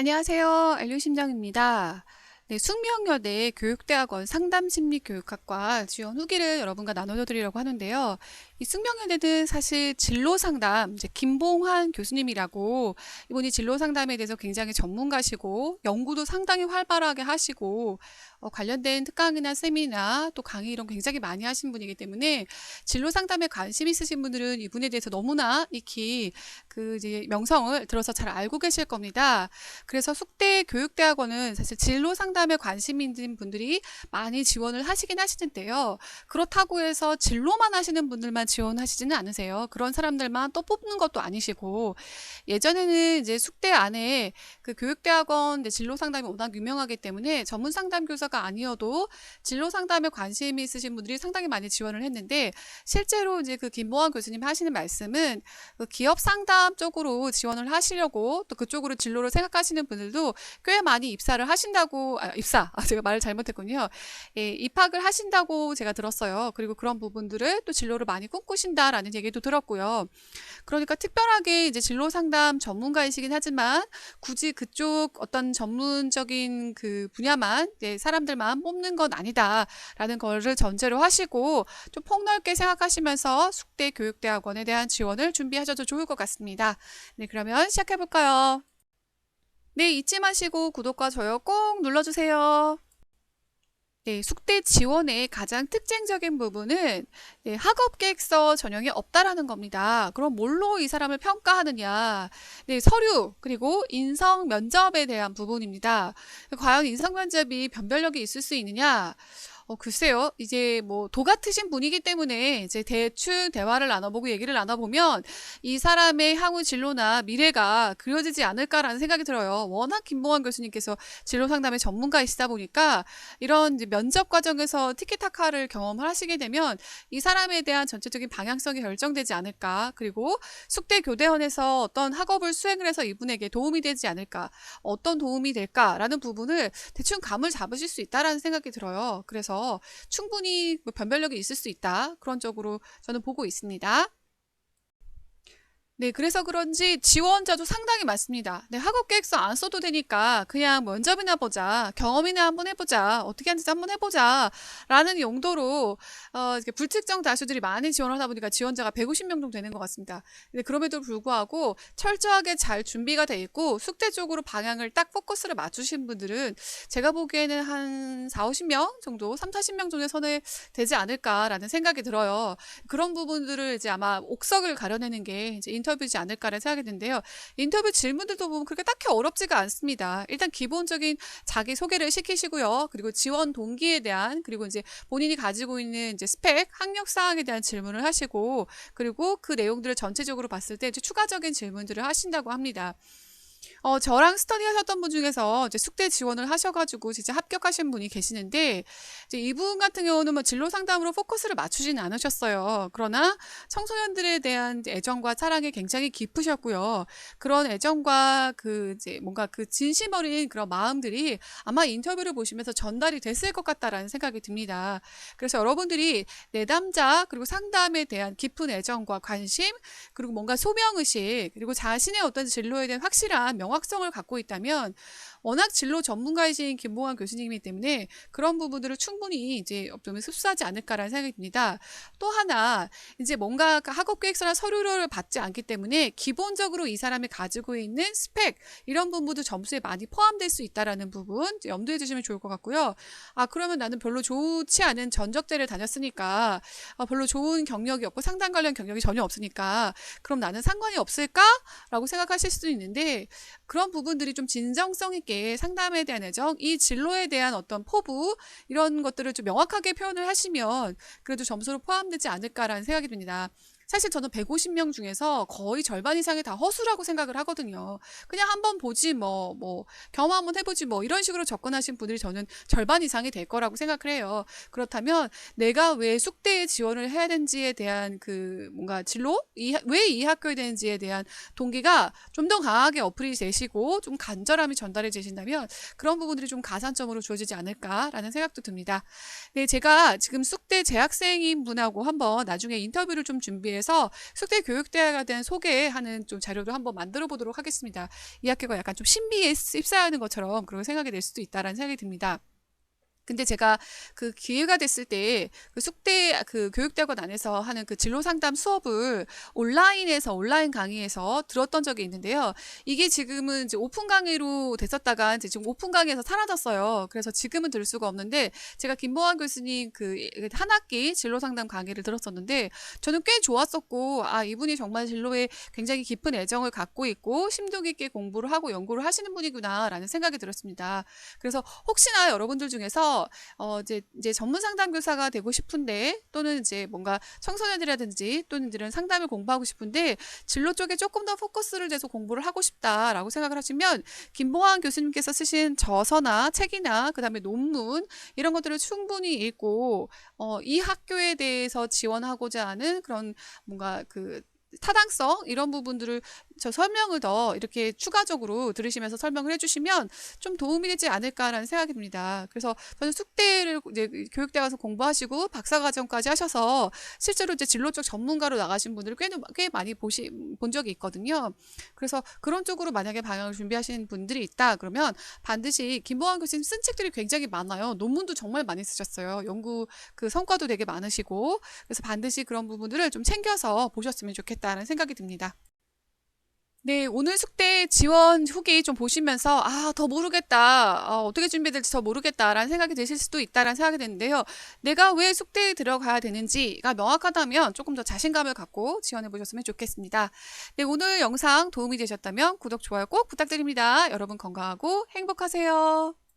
안녕하세요. 안류심정입니다. 네, 숙명여대 교육대학원 상담심리교육학과 지원 후기를 여러분과 나눠드리려고 하는데요. 이 숙명여대는 사실 진로 상담, 이제 김봉환 교수님이라고 이분이 진로 상담에 대해서 굉장히 전문가시고 연구도 상당히 활발하게 하시고 어, 관련된 특강이나 세미나 또 강의 이런 굉장히 많이 하신 분이기 때문에 진로 상담에 관심 있으신 분들은 이분에 대해서 너무나 익히 그 이제 명성을 들어서 잘 알고 계실 겁니다. 그래서 숙대 교육대학원은 사실 진로 상담에 관심 있는 분들이 많이 지원을 하시긴 하시는데요. 그렇다고 해서 진로만 하시는 분들만 지원하시지는 않으세요. 그런 사람들만 또 뽑는 것도 아니시고 예전에는 이제 숙대 안에 그 교육대학원 진로 상담이 워낙 유명하기 때문에 전문 상담 교사가 아니어도 진로 상담에 관심이 있으신 분들이 상당히 많이 지원을 했는데 실제로 이제 그 김보환 교수님 하시는 말씀은 그 기업 상담 쪽으로 지원을 하시려고 또 그쪽으로 진로를 생각하시는 분들도 꽤 많이 입사를 하신다고 아, 입사 아, 제가 말을 잘못했군요. 예, 입학을 하신다고 제가 들었어요. 그리고 그런 부분들을 또 진로를 많이 꿈 꾸신다라는 얘기도 들었고요. 그러니까 특별하게 이제 진로 상담 전문가이시긴 하지만 굳이 그쪽 어떤 전문적인 그 분야만 사람들만 뽑는 건 아니다라는 거를 전제로 하시고 좀 폭넓게 생각하시면서 숙대 교육대학원에 대한 지원을 준비하셔도 좋을 것 같습니다. 네, 그러면 시작해 볼까요? 네, 잊지 마시고 구독과 좋아요 꼭 눌러주세요. 네, 숙대 지원의 가장 특징적인 부분은 네, 학업 계획서 전형이 없다라는 겁니다. 그럼 뭘로 이 사람을 평가하느냐? 네, 서류 그리고 인성 면접에 대한 부분입니다. 과연 인성 면접이 변별력이 있을 수 있느냐? 어, 글쎄요. 이제 뭐 도 같으신 분이기 때문에 이제 대충 대화를 나눠보고 얘기를 나눠보면 이 사람의 향후 진로나 미래가 그려지지 않을까라는 생각이 들어요. 워낙 김봉환 교수님께서 진로 상담의 전문가이시다 보니까 이런 면접 과정에서 티키타카를 경험하시게 되면 이 사람에 대한 전체적인 방향성이 결정되지 않을까. 그리고 숙대 교대원에서 어떤 학업을 수행을 해서 이분에게 도움이 되지 않을까. 어떤 도움이 될까라는 부분을 대충 감을 잡으실 수 있다라는 생각이 들어요. 그래서 충분히 뭐 변별력이 있을 수 있다. 그런 쪽으로 저는 보고 있습니다. 네, 그래서 그런지 지원자도 상당히 많습니다. 네, 학업 계획서 안 써도 되니까 그냥 면접이나 보자, 경험이나 한번 해보자, 어떻게 하는지 한번 해보자, 라는 용도로, 어, 이렇게 불특정 다수들이 많이 지원을 하다 보니까 지원자가 150명 정도 되는 것 같습니다. 근데 그럼에도 불구하고 철저하게 잘 준비가 돼 있고 숙대 쪽으로 방향을 딱 포커스를 맞추신 분들은 제가 보기에는 한 4, 50명 정도, 3, 40명 정도의 선에 되지 않을까라는 생각이 들어요. 그런 부분들을 이제 아마 옥석을 가려내는 게 이제 인터 인터뷰지 않을까라는 생각이 드는데요. 인터뷰 질문들도 보면 그렇게 딱히 어렵지가 않습니다. 일단 기본적인 자기 소개를 시키시고요. 그리고 지원 동기에 대한 그리고 이제 본인이 가지고 있는 이제 스펙, 학력 사항에 대한 질문을 하시고 그리고 그 내용들을 전체적으로 봤을 때 추가적인 질문들을 하신다고 합니다. 어, 저랑 스터디 하셨던 분 중에서 이제 숙대 지원을 하셔가지고 진짜 합격하신 분이 계시는데, 이제 이분 같은 경우는 뭐 진로 상담으로 포커스를 맞추지는 않으셨어요. 그러나 청소년들에 대한 애정과 사랑이 굉장히 깊으셨고요. 그런 애정과 그 이제 뭔가 그 진심 어린 그런 마음들이 아마 인터뷰를 보시면서 전달이 됐을 것 같다라는 생각이 듭니다. 그래서 여러분들이 내담자 그리고 상담에 대한 깊은 애정과 관심 그리고 뭔가 소명의식 그리고 자신의 어떤 진로에 대한 확실한 명 명확성을 갖고 있다면 워낙 진로 전문가이신 김봉환 교수님이기 때문에 그런 부분들을 충분히 이제 좀 흡수하지 않을까라는 생각이 듭니다. 또 하나 이제 뭔가 그 학업 계획서나 서류를 받지 않기 때문에 기본적으로 이 사람이 가지고 있는 스펙 이런 부분도 점수에 많이 포함될 수 있다라는 부분 염두에 두시면 좋을 것 같고요. 아 그러면 나는 별로 좋지 않은 전적대를 다녔으니까 아, 별로 좋은 경력이 없고 상담 관련 경력이 전혀 없으니까 그럼 나는 상관이 없을까라고 생각하실 수도 있는데 그런 부분들이 좀 진정성 있게 상담에 대한 애정, 이 진로에 대한 어떤 포부 이런 것들을 좀 명확하게 표현을 하시면 그래도 점수로 포함되지 않을까라는 생각이 듭니다. 사실 저는 150명 중에서 거의 절반 이상이 다 허수라고 생각을 하거든요. 그냥 한번 보지 뭐, 뭐, 경험 한번 해보지 뭐, 이런 식으로 접근하신 분들이 저는 절반 이상이 될 거라고 생각을 해요. 그렇다면 내가 왜 숙대에 지원을 해야 되는지에 대한 그 뭔가 진로? 왜 이 학교에 되는지에 대한 동기가 좀 더 강하게 어플이 되시고 좀 간절함이 전달해 지신다면 그런 부분들이 좀 가산점으로 주어지지 않을까라는 생각도 듭니다. 네, 제가 지금 숙대 재학생인 분하고 한번 나중에 인터뷰를 좀 준비해 위해서 숙대 교육대학에 대한 소개하는 좀 자료를 한번 만들어 보도록 하겠습니다. 이 학교가 약간 좀 신비에 휩싸이는 것처럼 그런 생각이 될 수도 있다라는 생각이 듭니다. 근데 제가 그 기회가 됐을 때 그 숙대 그 교육대학원 안에서 하는 그 진로 상담 수업을 온라인에서 온라인 강의에서 들었던 적이 있는데요. 이게 지금은 이제 오픈 강의로 됐었다가 이제 지금 오픈 강의에서 사라졌어요. 그래서 지금은 들 수가 없는데 제가 김보환 교수님 그 한 학기 진로 상담 강의를 들었었는데 저는 꽤 좋았었고 아 이분이 정말 진로에 굉장히 깊은 애정을 갖고 있고 심도 깊게 공부를 하고 연구를 하시는 분이구나라는 생각이 들었습니다. 그래서 혹시나 여러분들 중에서 어 이제 이제 전문 상담 교사가 되고 싶은데 또는 이제 뭔가 청소년이라든지 또는 이들은 상담을 공부하고 싶은데 진로 쪽에 조금 더 포커스를 돼서 공부를 하고 싶다라고 생각을 하시면 김보환 교수님께서 쓰신 저서나 책이나 그다음에 논문 이런 것들을 충분히 읽고 어, 이 학교에 대해서 지원하고자 하는 그런 뭔가 그 타당성 이런 부분들을 저 설명을 더 이렇게 추가적으로 들으시면서 설명을 해주시면 좀 도움이 되지 않을까라는 생각이 듭니다. 그래서 저는 숙대를 이제 교육대 가서 공부하시고 박사과정까지 하셔서 실제로 이제 진로 쪽 전문가로 나가신 분들을 꽤, 꽤 많이 보시, 본 적이 있거든요. 그래서 그런 쪽으로 만약에 방향을 준비하시는 분들이 있다 그러면 반드시 김보환 교수님 쓴 책들이 굉장히 많아요. 논문도 정말 많이 쓰셨어요. 연구 그 성과도 되게 많으시고 그래서 반드시 그런 부분들을 좀 챙겨서 보셨으면 좋겠다는 생각이 듭니다. 네, 오늘 숙대 지원 후기 좀 보시면서, 아, 더 모르겠다. 어, 어떻게 준비될지 더 모르겠다라는 생각이 드실 수도 있다라는 생각이 드는데요. 내가 왜 숙대에 들어가야 되는지가 명확하다면 조금 더 자신감을 갖고 지원해 보셨으면 좋겠습니다. 네, 오늘 영상 도움이 되셨다면 구독, 좋아요 꼭 부탁드립니다. 여러분 건강하고 행복하세요.